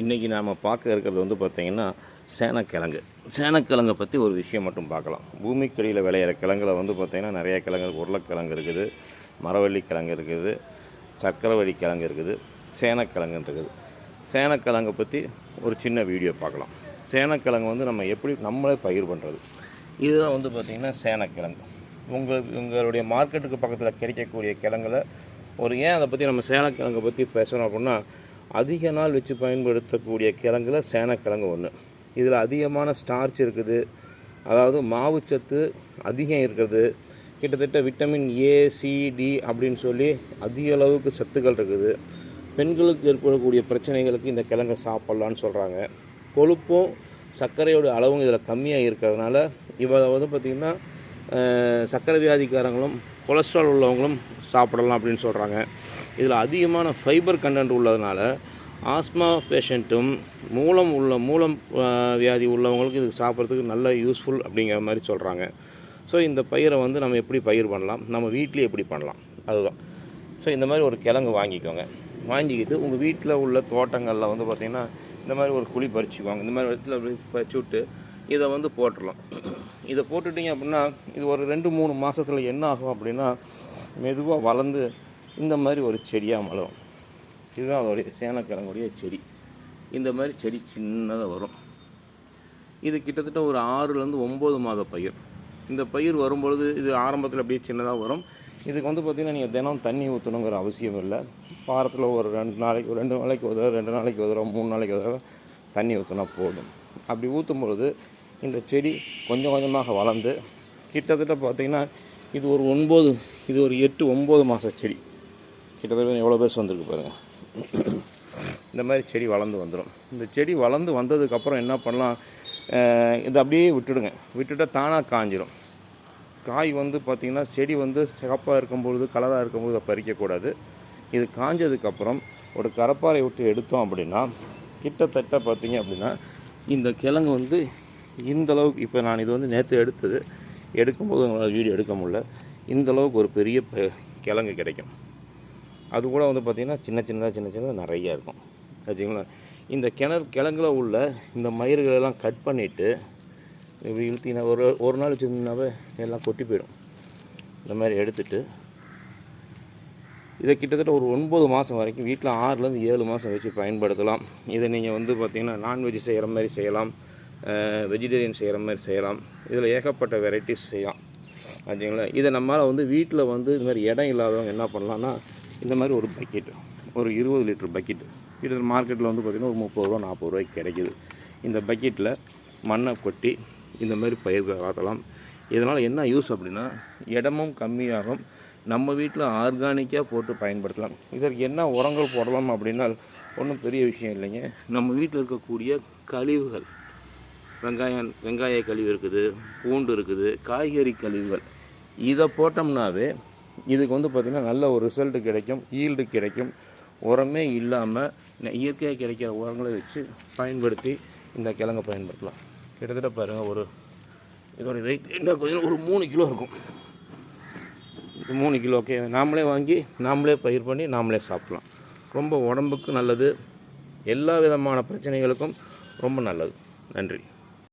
இன்றைக்கி நாம் பார்க்க இருக்கிறது வந்து பார்த்திங்கன்னா சேனக்கிழங்கு. சேனக்கிழங்கை பற்றி ஒரு விஷயம் மட்டும் பார்க்கலாம். பூமிக்கடியில் விளையிற கிழங்குல வந்து பார்த்திங்கன்னா நிறைய கிழங்கு உருளைக்கிழங்கு இருக்குது மரவள்ளி கிழங்கு இருக்குது சக்கரவள்ளி கிழங்கு இருக்குது சேனக்கிழங்கு இருக்குது. சேனக்கிழங்கை பற்றி ஒரு சின்ன வீடியோ பார்க்கலாம். சேனக்கிழங்கு வந்து நம்ம எப்படி நம்மளே பயிர் பண்ணுறது இதுதான் வந்து பார்த்திங்கன்னா சேனக்கிழங்கு. உங்கள் உங்களுடைய மார்க்கெட்டுக்கு பக்கத்தில் கிடைக்கக்கூடிய கிழங்குல ஒரு ஏன் அதை பற்றி நம்ம சேனக்கிழங்கை பற்றி பேசணும் அப்படின்னா அதிக நாள் வச்சு பயன்படுத்தக்கூடிய கிழங்குல சேனக்கிழங்கு ஒன்று இதில் அதிகமான ஸ்டார்ச் இருக்குது. அதாவது மாவுச்சத்து அதிகம் இருக்குது கிட்டத்தட்ட விட்டமின் ஏ சி டி அப்படின்னு சொல்லி அதிக அளவுக்கு சத்துக்கள் இருக்குது. பெண்களுக்கு ஏற்படக்கூடிய பிரச்சனைகளுக்கு இந்த கிழங்கை சாப்பிட்லான்னு சொல்கிறாங்க கொழுப்பும் சர்க்கரையோட அளவும் இதில் கம்மியாக இருக்கிறதுனால இவ வந்து பார்த்திங்கன்னா சர்க்கரை வியாதிக்காரங்களும் கொலஸ்ட்ரால் உள்ளவங்களும் சாப்பிடலாம் அப்படின்னு சொல்கிறாங்க இதில் அதிகமான ஃபைபர் கண்டென்ட் உள்ளதுனால ஆஸ்மா பேஷண்ட்டும் மூலம் உள்ள மூலம் வியாதி உள்ளவங்களுக்கு இது சாப்பிட்றதுக்கு நல்ல யூஸ்ஃபுல் அப்படிங்கிற மாதிரி சொல்கிறாங்க ஸோ இந்த பயிரை வந்து நம்ம எப்படி பயிர் பண்ணலாம்? நம்ம வீட்லேயே எப்படி பண்ணலாம்? அதுதான். ஸோ இந்த மாதிரி ஒரு கிழங்கு வாங்கிக்கோங்க. வாங்கிக்கிட்டு உங்கள் வீட்டில் உள்ள தோட்டங்களில் வந்து பார்த்திங்கன்னா இந்த மாதிரி ஒரு குழி பறிச்சுக்குவாங்க. இந்த மாதிரி இடத்துல அப்படி பறிச்சு விட்டு இதை வந்து போட்டுடலாம். இதை போட்டுட்டிங்க அப்படின்னா இது ஒரு ரெண்டு மூணு மாதத்தில் என்ன ஆகும் அப்படின்னா மெதுவாக வளர்ந்து இந்த மாதிரி ஒரு செடியாக மலரும். இதுதான் அதோடைய சேனக்கிழங்குடைய செடி. இந்த மாதிரி செடி சின்னதாக வரும். இது கிட்டத்தட்ட ஒரு ஆறுலேருந்து ஒம்பது மாத பயிர். இந்த பயிர் வரும்பொழுது இது ஆரம்பத்தில் அப்படியே சின்னதாக வரும். இதுக்கு வந்து பார்த்திங்கன்னா நீங்கள் தினம் தண்ணி ஊற்றணுங்கிற அவசியம் இல்லை. வாரத்தில் ஒரு ரெண்டு நாளைக்கு ஒரு ரெண்டு நாளைக்கு ஒரு தடவை ரெண்டு நாளைக்கு ஒரு தடவை மூணு நாளைக்கு ஒரு தடவை தண்ணி ஊற்றினா போதும். அப்படி ஊற்றும் பொழுது இந்த செடி கொஞ்சம் கொஞ்சமாக வளர்ந்து கிட்டத்தட்ட பார்த்திங்கன்னா இது ஒரு ஒன்பது இது ஒரு எட்டு ஒம்பது மாத செடி. கிட்டத்தட்ட எவ்வளோ பேர் வந்திருக்கு பாருங்கள் இந்த மாதிரி செடி வளர்ந்து வந்துடும் இந்த செடி வளர்ந்து வந்ததுக்கப்புறம் என்ன பண்ணலாம்? இதை அப்படியே விட்டுடுங்க. விட்டுட்டால் தானாக காஞ்சிரும். காய் வந்து பார்த்திங்கன்னா செடி வந்து சிகப்பாக இருக்கும்பொழுது கலராக இருக்கும்போது அதை பறிக்கக்கூடாது. இது காஞ்சதுக்கப்புறம் ஒரு கரப்பாறை விட்டு எடுத்தோம் அப்படின்னா கிட்டத்தட்ட பார்த்திங்க அப்படின்னா இந்த கிழங்கு வந்து இந்த அளவுக்கு இப்போ நான் இது வந்து நேற்று எடுத்தது எடுக்கும்போது உங்களால் வீடியோ எடுக்க முடியல. இந்த அளவுக்கு ஒரு பெரிய கிழங்கு கிடைக்கும். அது கூட வந்து பார்த்திங்கன்னா சின்ன சின்னதாக சின்ன சின்னதாக நிறையா இருக்கும். வச்சுங்களா இந்த கிணறு கிழங்குல உள்ள இந்த மயிர்களெல்லாம் கட் பண்ணிவிட்டு இப்படி இழுத்தினா ஒரு ஒரு நாள் வச்சுருந்தாவே எல்லாம் கொட்டி போயிடும். இந்த மாதிரி எடுத்துட்டு இதை கிட்டத்தட்ட ஒரு ஒன்பது மாதம் வரைக்கும் வீட்டில் ஆறுலேருந்து ஏழு மாதம் வச்சு பயன்படுத்தலாம். இதை நீங்கள் வந்து பார்த்திங்கன்னா நான்வெஜ் செய்கிற மாதிரி செய்யலாம். வெஜிடேரியன் செய்கிற மாதிரி செய்யலாம். இதில் ஏகப்பட்ட வெரைட்டிஸ் செய்யலாம். ஆச்சுங்களா இதை நம்மளால் வந்து வீட்டில் வந்து இது மாதிரி இடம் இல்லாதவங்க என்ன பண்ணலான்னா இந்த மாதிரி ஒரு பக்கெட் ஒரு இருபது லிட்டர் பக்கெட் கிட்டத்தட்ட மார்க்கெட்டில் வந்து பார்த்திங்கன்னா ஒரு முப்பது ரூபா நாற்பது ரூபாய்க்கு கிடைக்கிது. இந்த பக்கெட்டில் மண்ணை கொட்டி இந்த மாதிரி பயிர்கள் வளர்த்தலாம் இதனால் என்ன யூஸ் அப்படின்னா இடமும் கம்மியாகும். நம்ம வீட்டில் ஆர்கானிக்காக போட்டு பயன்படுத்தலாம். இதற்கு என்ன உரங்கள் போடலாம் அப்படின்னா ஒன்றும் பெரிய விஷயம் இல்லைங்க. நம்ம வீட்டில் இருக்கக்கூடிய கழிவுகள் வெங்காயம் வெங்காய கழிவு இருக்குது பூண்டு இருக்குது காய்கறி கழிவுகள் இதை போட்டோம்னாவே இதுக்கு வந்து பார்த்திங்கன்னா நல்ல ஒரு ரிசல்ட்டு கிடைக்கும் ஈல்டு கிடைக்கும். உரமே இல்லாமல் இயற்கையாக கிடைக்கிற உரங்களை வச்சு பயன்படுத்தி இந்த கிழங்கை பயன்படுத்தலாம். கிட்டத்தட்ட பாருங்கள் ஒரு இதோட ரேட் என்ன கொஞ்சம் ஒரு மூணு கிலோ இருக்கும். மூணு கிலோ ஓகே நாமளே வாங்கி நாமளே பயிர் பண்ணி நாமளே சாப்பிட்லாம். ரொம்ப உடம்புக்கு நல்லது. எல்லா விதமான பிரச்சனைகளுக்கும் ரொம்ப நல்லது. நன்றி.